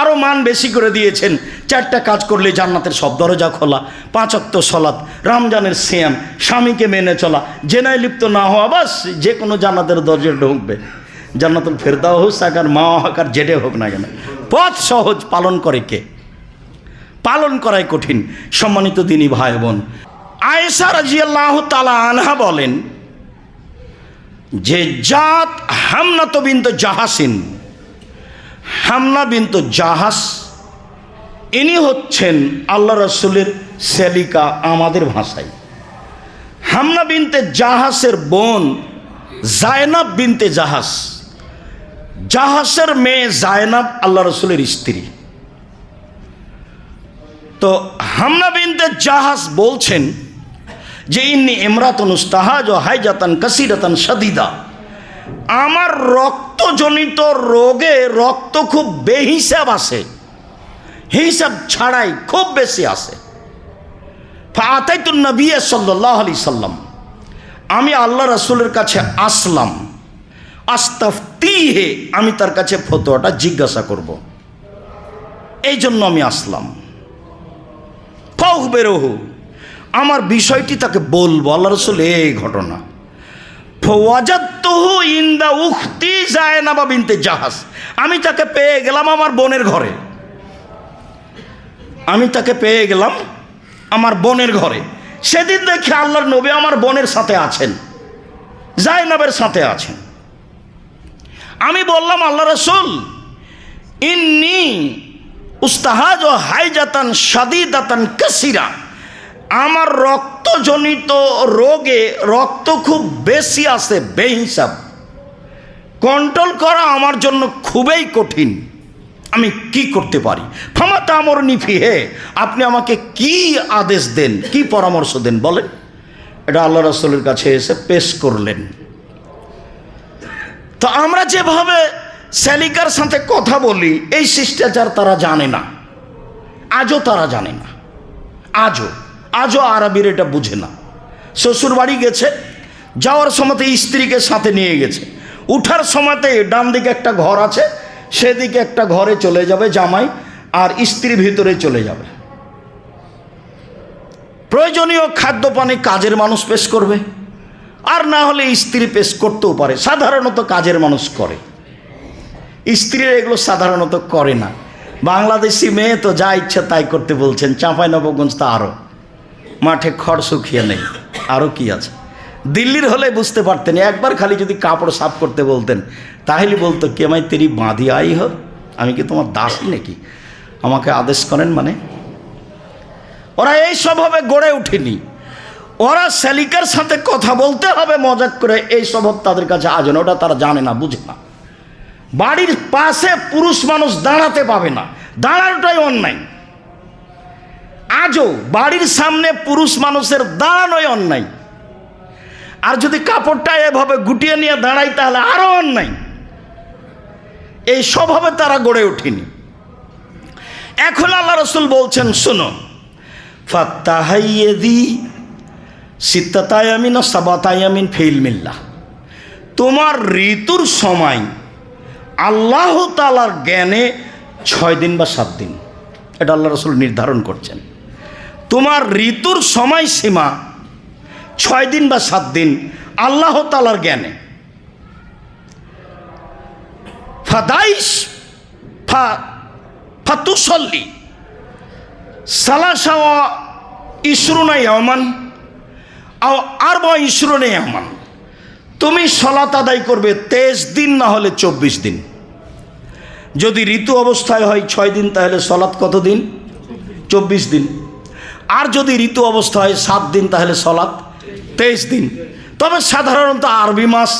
আরও মান বেশি করে দিয়েছেন। চারটা কাজ করলে জান্নাতের সব দরজা খোলা পাঁচক্ত সলাৎ, রমজানের শ্যাম স্বামীকে মেনে চলা, জেনায় লিপ্ত না হওয়া, বাস যে কোনো জান্নাতের দরজা ঢুকবে। জান্নাতুল ফেরদাও হোক আকার মা হাকার জেডে হোক না কেন। পথ সহজ পালন করে কে? পালন করাই কঠিন, সম্মানিত দিনী ভাই বোন আয়েশা রাজিয়াল্লাহ তালা আনহা বলেন, যে জাত হামনা তো বিন্ত জাহাসিন হামনা বিন্ত জাহাজ ইনি হচ্ছেন আল্লাহ রসুলের সেলিকা আমাদের ভাষায়। হামনা বিনতে জাহাসের বোন জায়নাব বিনতে জাহাস। জাহাসের মেয়ে জায়নাব আল্লাহ রসুলের স্ত্রী। তো হামনা বিনতে জাহাজ বলছেন যে ইন্নি ইমরাতন উস্তাহাজ ও হাইজাতান কাসিরাতান সাদিদা আমার রক্তজনিত রোগে রক্ত খুব বেহিসাব আসে হিসাব ছাড়াই খুব বেশি আসে ফাতাইতুন নবী সাল্লাহ আলি সাল্লাম। আমি আল্লাহ রসুলের কাছে আসলাম। আস্তাফতি হে আমি তার কাছে ফতোয়াটা জিজ্ঞাসা করব। এই জন্য আমি আসলাম। ফাউহ বেরোহু আমার বিষয়টি তাকে বলব, আল্লাহ রসুল, এই ঘটনা। উখতি জাহাজ আমি তাকে পেয়ে গেলাম আমার বোনের ঘরে। আমি তাকে পেয়ে গেলাম আমার বোনের ঘরে। সেদিন দেখে আল্লাহর নবী আমার বোনের সাথে আছেন, জায়নাবের সাথে আছেন। আমি বললাম, আল্লাহ রসুল, ইন্নি উস্তাহাজ ও হাইজাতান সাদিদাতান কাসিরা। আমার রক্তজনিত রোগে রক্ত খুব বেশি আসে বেহিসাব। কন্ট্রোল করা আমার জন্য খুবই কঠিন। আমি কি করতে পারি? ফামাতা আমর নিফি হে আপনি আমাকে কি আদেশ দেন, কি পরামর্শ দেন বলেন? এটা আল্লাহ রসুলের কাছে এসে পেশ করলেন। তো আমরা যেভাবে স্যালিকার সাথে কথা বলি, এই শিষ্টাচার তারা জানে না। আজও তারা জানে না। আজও। আজও আরবির এটা বুঝে না। শ্বশুর বাড়ি গেছে, যাওয়ার সময়তে স্ত্রীকে সাথে নিয়ে গেছে। উঠার সময়তে ডান দিকে একটা ঘর আছে, সেদিকে একটা ঘরে চলে যাবে জামাই, আর স্ত্রী ভিতরে চলে যাবে। প্রয়োজনীয় খাদ্য পানি কাজের মানুষ পেশ করবে, আর না হলে স্ত্রী পেশ করতেও পারে। সাধারণত কাজের মানুষ করে। স্ত্রীরা এগুলো সাধারণত করে না। বাংলাদেশি মেয়ে তো যা ইচ্ছা তাই করতে বলছেন চাঁপাই নবগঞ্জ তো আরও। মাঠে খড় শুকিয়ে নেই। আরও কি আছে? দিল্লির হলে বুঝতে পারতেন, একবার খালি যদি কাপড় সাফ করতে বলতেন, তাহলে বলতো, কে মাই তেরি বাঁধি আই হো? আমি কি তোমার দাসী নাকি? আমাকে আদেশ করেন মানে ওরা এই স্বভাবে গড়ে ওঠেনি ওরা সেলিকার সাথে কথা বলতে হবে, মজাক করে এই স্বভাব তাদের কাছে আজন ওটা তারা জানে না, বুঝে না। বাড়ির পাশে পুরুষ মানুষ দাঁড়াতে পাবে না। দাঁড়ানোটাই অন্যায়। আজও বাড়ির সামনে পুরুষ মানুষের দাঁড়ানোই অন্যায়। আর যদি কাপড়টা এভাবে গুটিয়ে নিয়ে দাঁড়াই তাহলে আরও অন্যায়। এই স্বভাবে তারা গড়ে ওঠেনি। এখন আল্লাহ রসুল বলছেন, শুনো, ফাত্তাহাইয়েদি ও ফেইল তোমার ঋতুর সময় আল্লাহ তালার জ্ঞানে ছয় দিন বা সাত দিন। এটা আল্লাহ রসুল নির্ধারণ করছেন। তোমার ঋতুর সময়সীমা ছয় দিন বা সাত দিন আল্লাহ তালার জ্ঞানে। ফাদাইস ফা, ফাতুসল্লি, সালাসা ইসরুনা ইয়ামান আর বা ইসরুনা ইয়ামান তুমি সলাত আদায় করবে তেইশ দিন না হলে চব্বিশ দিন। যদি ঋতু অবস্থায় হয় ছয় দিন, তাহলে সলাৎ কতদিন চব্বিশ দিন। আর যদি ঋতু অবস্থা হয় সাত দিন, তাহলে সলাৎ। তেইশ দিন। তবে সাধারণত আরবি মাস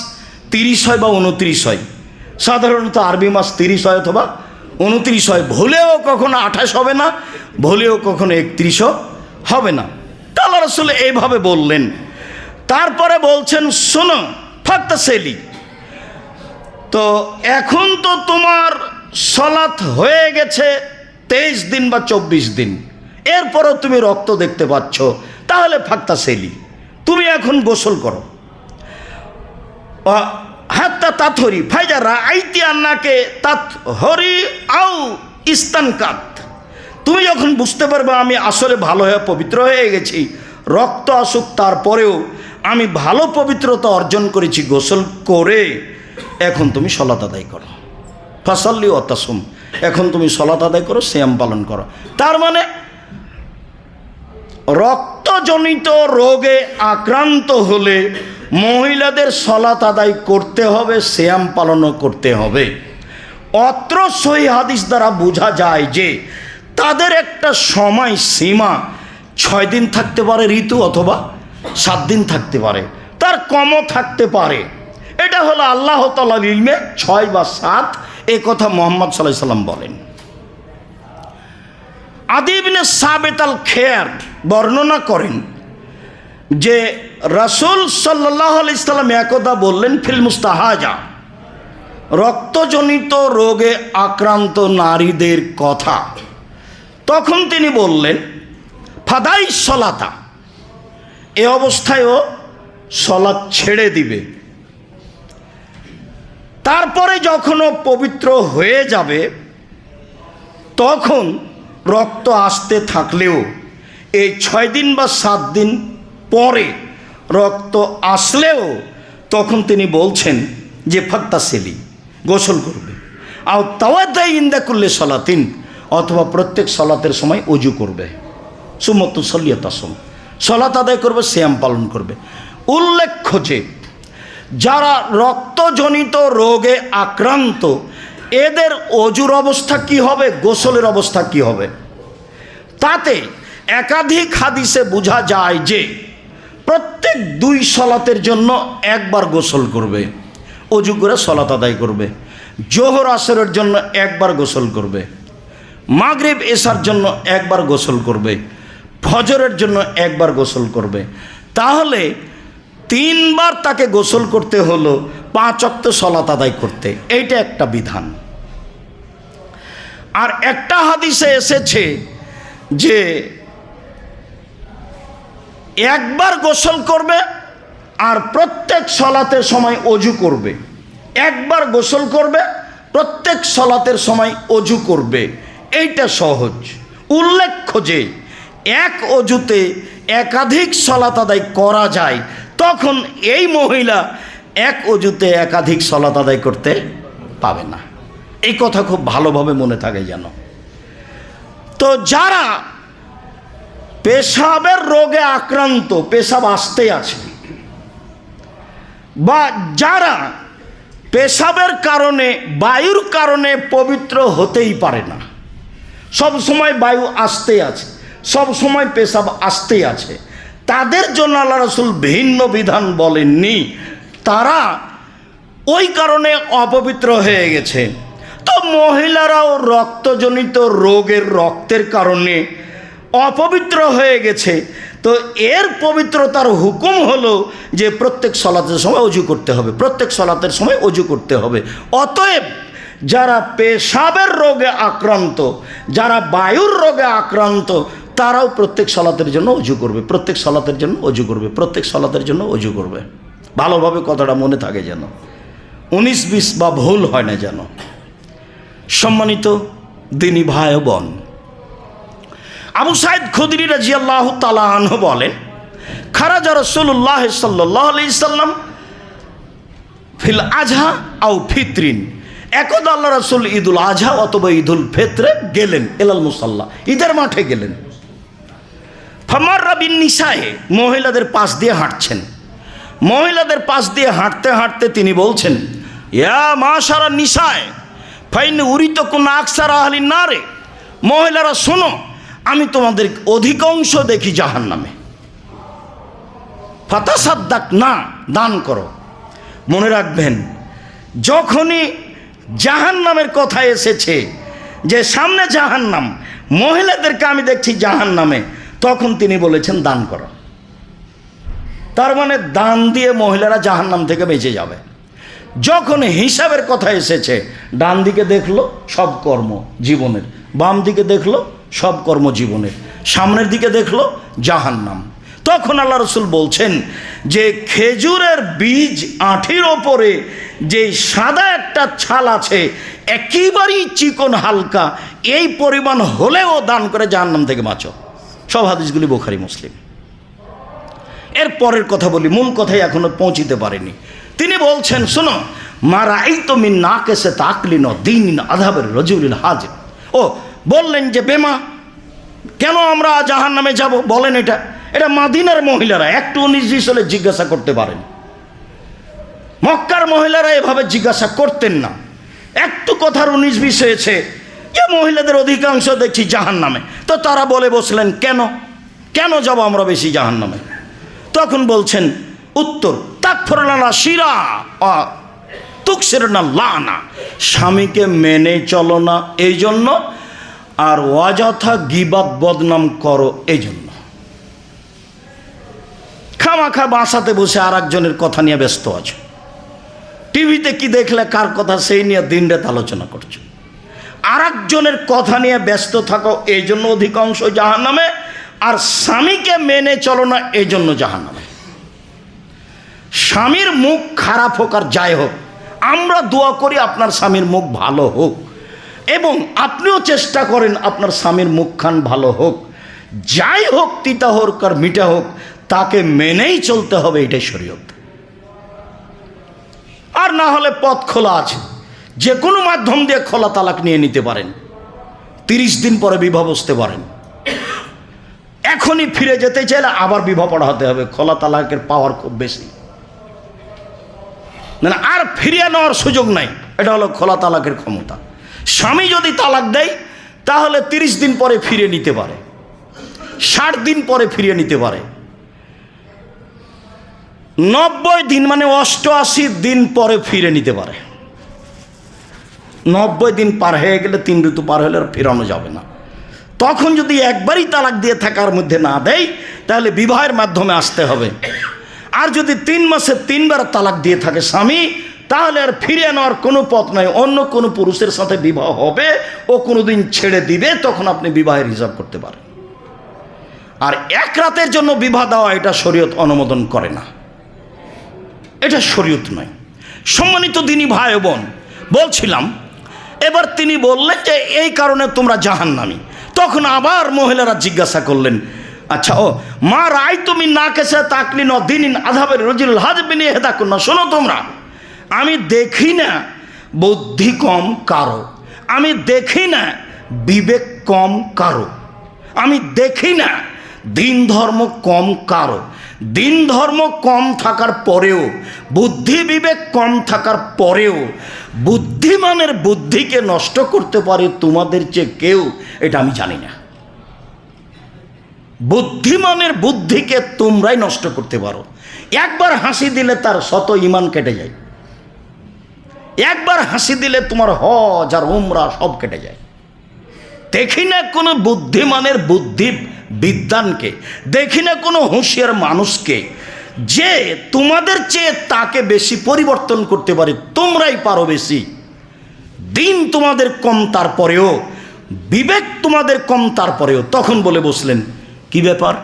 তিরিশ হয় বা উনত্রিশ হয়। সাধারণত আরবি মাস তিরিশ হয় অথবা উনত্রিশ হয়। ভুলেও কখনো আঠাশ হবে না, ভুলেও কখনো একত্রিশও হবে না। তাল্লা আসলে এইভাবে বললেন। তারপরে বলছেন, শোনো ফাক্তা সেলি তো এখন তো তোমার সলাৎ হয়ে গেছে তেইশ দিন বা চব্বিশ দিন। এরপরও তুমি রক্ত দেখতে পাচ্ছ। তাহলে ফাক্তা সেলি। তুমি এখন গোসল করো। তাথরি ফাইজা আইতি আন্নাকে তাত হরি আউ ইস্তানকাত তুমি যখন বুঝতে পারবে আমি আসলে ভালো হয়ে পবিত্র হয়ে গেছি, রক্ত আসুক তারপরেও আমি ভালো পবিত্রতা অর্জন করেছি গোসল করে, এখন তুমি সলাত আদায় করো। ফাসাল্লি অতাসুম এখন তুমি সলাত আদায় করো শ্যাম পালন করো। তার মানে রক্তজনিত রোগে আক্রান্ত হলে মহিলাদের সলাত আদায় করতে হবে শ্যাম পালনও করতে হবে। অত্র সই হাদিস দ্বারা বোঝা যায় যে তাদের একটা সময় সীমা ছয় দিন থাকতে পারে ঋতু অথবা সাত দিন থাকতে পারে। তার কমও থাকতে পারে। এটা হলো আল্লাহ তালা ইলমে ছয় বা সাত, এ কথা মোহাম্মদ সাল্লাহ সাল্লাম বলেন। আদিবনে সাবেত আল খেয়ার বর্ণনা করেন যে রাসুল সাল্লাহ ইসলাম একদা বললেন, ফিল মুস্তাহাজা, রক্তজনিত রোগে আক্রান্ত নারীদের কথা। তখন তিনি বললেন, ফাদাই সলাতা, এ অবস্থায়ও সলাৎ ছেড়ে দিবে। তারপরে যখনও পবিত্র হয়ে যাবে, তখন রক্ত আসতে থাকলেও এই ছয় দিন বা সাত দিন পরে রক্ত আসলেও তখন তিনি বলছেন যে ফাক্তা সেলি গোসল করবে। আর তাওয়াদাই ইন্দা করলে সলাতিন, অথবা প্রত্যেক সলাতের সময় অজু করবে। সুমত সলিয়তাসম সলাত আদায় করবে শ্যাম পালন করবে। উল্লেখ্য যে, যারা রক্তজনিত রোগে আক্রান্ত এদের অজুর অবস্থা কি হবে? গোসলের অবস্থা কি হবে? তাতে একাধিক হাদিসে বোঝা যায় যে প্রত্যেক দুই সলাতের জন্য একবার গোসল করবে, অজু করে সলাত আদায় করবে, জোহর আসরের জন্য একবার গোসল করবে, মাগরিব এসার জন্য একবার গোসল করবে, ফজরের জন্য একবার গোসল করবে। তাহলে তিনবার তাকে গোসল করতে হলো পাঁচ অক্ত সলাত আদায় করতে। এইটা একটা বিধান। আর একটা হাদিসে এসেছে যে একবার গোসল করবে আর প্রত্যেক সলাতের সময় অজু করবে। একবার গোসল করবে, প্রত্যেক সলাতের সময় অজু করবে। এইটা সহজ। উল্লেখ্য যে এক অজুতে একাধিক সলাত আদায় করা যায়, তখন এই মহিলা এক অজুতে একাধিক সলাত আদায় করতে পাবে না। এই কথা খুব ভালোভাবে মনে থাকে যেন। তো যারা পেশাবের রোগে আক্রান্ত, পেশাব আসতে আছে, বা যারা পেশাবের কারণে, বায়ুর কারণে পবিত্র হতেই পারে না, সব সময় বায়ু আসতে আছে, সব সময় পেশাব আসতে আছে, তাদের জন্য আল্লাহ রসুল ভিন্ন বিধান বলেননি। তারা ওই কারণে অপবিত্র হয়ে গেছে। তো মহিলারাও রক্তজনিত রোগের রক্তের কারণে অপবিত্র হয়ে গেছে। তো এর পবিত্রতার হুকুম হলো যে প্রত্যেক সলাতের সময় অজু করতে হবে, প্রত্যেক সলাতের সময় অজু করতে হবে। অতএব যারা পেশাবের রোগে আক্রান্ত, যারা বায়ুর রোগে আক্রান্ত, তারাও প্রত্যেক সলাতের জন্য অজু করবে, প্রত্যেক সলাতের জন্য অজু করবে, প্রত্যেক সলাতের জন্য অজু করবে। ভালোভাবে কথাটা মনে থাকে যেন। উনিশ বিশ বা ভুল হয় না যেন। সম্মানিত দিনী ভাই বোন, আবু সাইদ খুদরি রাজি আল্লাহ তালাহ বলেন, খারাজা রসুল্লাহ সাল্লাহ সাল্লাম ফিল আজহা আও ফিতরিন, একদ আল্লাহ রসুল ঈদুল আজহা অথবা ঈদুল ফেতরে গেলেন এলাল মুসাল্লাহ ঈদের মাঠে গেলেন। ফামার রাবিন নিশায়ে মহিলাদের পাশ দিয়ে হাঁটছেন। মহিলাদের পাশ দিয়ে হাঁটতে হাঁটতে তিনি বলছেন, ইয়া মা সারা নিশায় ফাইন উরিত কোন আকসার আহলি না রে মহিলারা শোনো, আমি তোমাদের অধিকাংশ দেখি জাহান নামে ফাতাসাদ্দাক না, দান করো। মনে রাখবেন, যখনই জাহান নামের কথা এসেছে যে সামনে জাহান নাম মহিলাদেরকে আমি দেখছি জাহান নামে তখন তিনি বলেছেন, দান করো। তার মানে দান দিয়ে মহিলারা জাহান নাম থেকে বেঁচে যাবে। যখন হিসাবের কথা এসেছে, ডান দিকে দেখল সব কর্ম জীবনের, বাম দিকে দেখল সব কর্ম জীবনের, সামনের দিকে দেখল জাহান্নাম। তখন আল্লাহ রসুল বলছেন যে খেজুরের বীজ আঠির ওপরে যে সাদা একটা ছাল আছে, একেবারেই চিকন হালকা, এই পরিমাণ হলেও দান করে জাহান্নাম থেকে বাঁচো। সব হাদিসগুলি বোখারি, মুসলিম। এর পরের কথা বলি, মূল কথাই এখনও পৌঁছিতে পারেনি। তিনি বলছেন, শোনো মারা এই তুমি না কেসে তাকলিন দিন আধাবের রজুলিল হাজির ও, বললেন যে বেমা কেন আমরা জাহান নামে যাব? বলেন এটা। এটা মাদিনার মহিলারা, একটু উনিশ হলে জিজ্ঞাসা করতে পারেন। মক্কার মহিলারা এভাবে জিজ্ঞাসা করতেন না। একটু কথার উনিশ বিশ হয়েছে যে মহিলাদের অধিকাংশ দেখছি জাহান নামে তো তারা বলে বসলেন, কেন? কেন যাব আমরা বেশি জাহান নামে তখন বলছেন, উত্তর, তাকফরলানা শিরা। তুকসের না লানা। স্বামীকে মেনে চলো না এই জন্য আর অযথা গিবাদ বদনাম করো এই জন্য খামাখা বাসাতে বসে আর একজনের কথা নিয়ে ব্যস্ত আছো। টিভিতে কি দেখলে কার কথা সেই নিয়ে দিন রাত আলোচনা করছ? আর কথা নিয়ে ব্যস্ত থাকো এই জন্য অধিকাংশ জাহান নামে আর স্বামীকে মেনে চলো না এই জন্য জাহান নামে স্বামীর মুখ খারাপ হোক আর যাই হোক, আমরা দোয়া করি আপনার স্বামীর মুখ ভালো হোক, এবং আপনিও চেষ্টা করেন আপনার স্বামীর মুখখান ভালো হোক। যাই হোক, তিতা হোক আর মিঠা হোক, তাকে মেনেই চলতে হবে, এটাই শরীয়ত। আর না হলে পথ খোলা আছে, যে কোনো মাধ্যম দিয়ে খোলা তালাক নিয়ে নিতে পারেন। তিরিশ দিন পরে বিবাহ বসতে পারেন। এখনই ফিরে যেতে চাইলে আবার বিবাহ পড়াতে হবে। খোলা তালাকের পাওয়ার খুব বেশি। মানে আর ফিরিয়ে নেওয়ার সুযোগ নাই। এটা হলো খোলা তালাকের ক্ষমতা। স্বামী যদি তালাক দেয়, তাহলে তিরিশ দিন পরে ফিরে নিতে পারে। ষাট দিন পরে ফিরিয়ে নিতে পারে। নব্বই দিন মানে অষ্টআশি দিন পরে ফিরে নিতে পারে। নব্বই দিন পার হয়ে গেলে তিন ঋতু পার হলে আর ফেরানো যাবে না। তখন যদি একবারই তালাক দিয়ে থাকার মধ্যে না দেয়, তাহলে বিবাহের মাধ্যমে আসতে হবে। আর যদি তিন মাসে তিনবার তালাক দিয়ে থাকে স্বামী, তাহলে আর ফিরে নেওয়ার কোনো পথ নাই। অন্য কোনো পুরুষের সাথে বিবাহ হবে, ও কোনো দিন ছেড়ে দিবে, তখন আপনি বিবাহের হিসাব করতে পারেন। আর এক রাতের জন্য বিবাহ দেওয়া, এটা শরীয়ত অনুমোদন করে না। এটা শরীয়ত নয়। সম্মানিত দিনী ভাই বোন, বলছিলাম, এবার তিনি বললেন যে, এই কারণে তোমরা জাহান্নামি। তখন আবার মহিলারা জিজ্ঞাসা করলেন আচ্ছা ও, মা রায় তুমি না কেসে তাকলি ন দিন আধাবের রজিল হাজবিনি হেদা না শোনো তোমরা। আমি দেখি না বুদ্ধি কম কারও। আমি দেখি না বিবেক কম কারও। আমি দেখি না দিন ধর্ম কম কারও। দিন ধর্ম কম থাকার পরেও, বুদ্ধি বিবেক কম থাকার পরেও, বুদ্ধিমানের বুদ্ধিকে নষ্ট করতে পারে তোমাদের চেয়ে কেউ, এটা আমি জানি না। বুদ্ধিমানের বুদ্ধিকে তোমরাই নষ্ট করতে পারো। একবার হাসি দিলে তার শত ইমান কেটে যায়। একবার হাসি দিলে তোমার হজ আর উমরা সব কেটে যায়। দেখি না কোনো বুদ্ধিমানের বুদ্ধি বিদ্যানকে দেখি না কোনো হুঁশিয়ার মানুষকে, যে তোমাদের চেয়ে তাকে বেশি পরিবর্তন করতে পারে, তোমরাই পারো বেশি। দিন তোমাদের কম, তারপরেও, বিবেক তোমাদের কম, তারপরেও। তখন বলে বসলেন, কি ব্যাপার?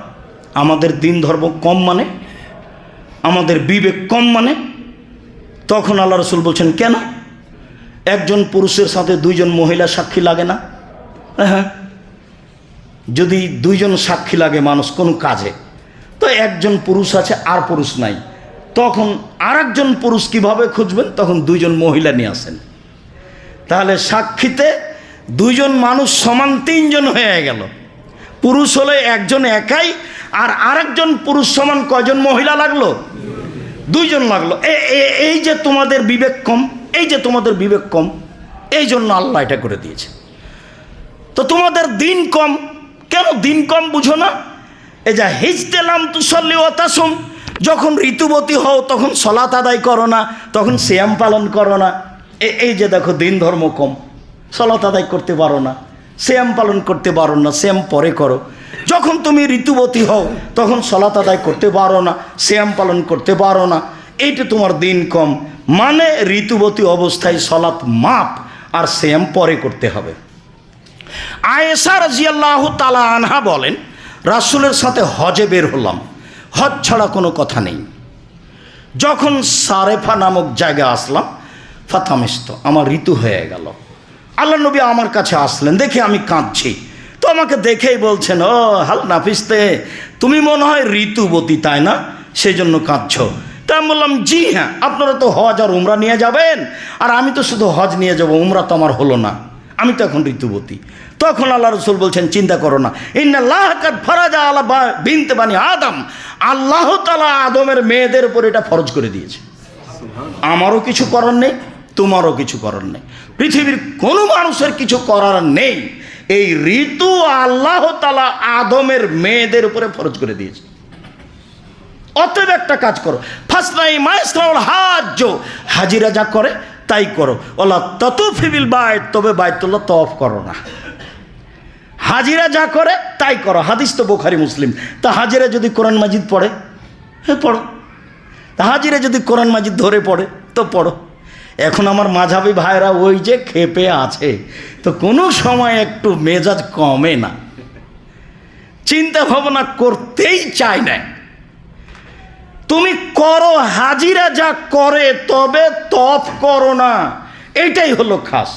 আমাদের দিন ধর্ম কম মানে? আমাদের বিবেক কম মানে? তখন আল্লাহ রসুল বলছেন, কেন? একজন পুরুষের সাথে দুইজন মহিলা সাক্ষী লাগে না? হ্যাঁ। যদি দুইজন সাক্ষী লাগে মানুষ কোনো কাজে, তো একজন পুরুষ আছে আর পুরুষ নাই। তখন আর একজন পুরুষ কীভাবে খুঁজবেন? তখন দুইজন মহিলা নিয়ে আসেন। তাহলে সাক্ষীতে দুইজন মানুষ সমান তিনজন হয়ে গেল। পুরুষ হলে একজন একাই, আর আরেকজন পুরুষ সমান কয়জন মহিলা লাগল? দুইজন লাগল। এই যে তোমাদের বিবেক কম, এই যে তোমাদের বিবেক কম, এই জন্য আল্লাহ এটা করে দিয়েছে। তো তোমাদের দিন কম কেন দিন কম বুঝো না? এই যা হিজতেলাম তুসল্লি অতাসম যখন ঋতুবতী হও, তখন সলাত আদায় করো না, তখন শ্যাম পালন করো না। এই যে দেখো, দিন ধর্ম কম। সলাত আদায় করতে পারো না শ্যাম পালন করতে পারো না শ্যাম পরে করো। যখন তুমি ঋতুবতী হও, তখন সলাত আদায় করতে পারো না শ্যাম পালন করতে পারো না। এইটা তোমার দিন কম। মানে ঋতুবতী অবস্থায় সলাৎ মাপ আর শ্যাম পরে করতে হবে। আয়েশা রাজিয়াল্লাহ তালা আনহা বলেন, রাসুলের সাথে হজে বের হলাম। হজ ছাড়া কোনো কথা নেই। যখন সারেফা নামক জায়গায় আসলাম ফাতামিস্ত আমার ঋতু হয়ে গেল। আল্লাহ নবী আমার কাছে আসলেন, দেখে আমি কাঁদছি। তো আমাকে দেখেই বলছেন, ও হাল নাফিসতে, তুমি মনে হয় ঋতুবতী, তাই না? সেই জন্য কাঁদছ। তা আমি বললাম, জি হ্যাঁ আপনারা তো হজ আর উমরা নিয়ে যাবেন, আর আমি তো শুধু হজ নিয়ে যাব, উমরা তো আমার হলো না। আমি তো এখন ঋতুবতী। তখন আল্লাহ রসুল বলছেন চিন্তা করো না। ইন্নাল্লাহ কাদ ফরাজা আলা বিনতে বানি আদম। আল্লাহ তালা আদমের মেয়েদের উপর এটা ফরজ করে দিয়েছে। আমারও কিছু করার নেই তোমারও কিছু করার নেই। পৃথিবীর কোনো মানুষের কিছু করার নেই। এই ঋতু আল্লাহ তালা আদমের মেয়েদের উপরে ফরজ করে দিয়েছে। অতএব একটা কাজ করো। ফার্স্ট ফাসনাই মাইসরাউল হাজ হাজিরা যা করে তাই করো। ওলা তত ফিবিল বাইট তবে বাইতুল্লাহ তফ করো না। হাজিরা যা করে, তাই করো। হাদিস তো বোখারি, মুসলিম। তা হাজিরা যদি কোরআন মাজিদ পড়ে হ্যাঁ পড়ো। তা হাজিরা যদি কোরআন মাজিদ ধরে পড়ে, তো পড়ো। এখন আমার মাঝাবি ভাইরা ওই যে খেপে আছে। তো কোনো সময় একটু মেজাজ কমে না। চিন্তা ভাবনা করতেই চায় না। তুমি করো হাজিরা যা করে তবে তফ করো না। এটাই হলো খাস।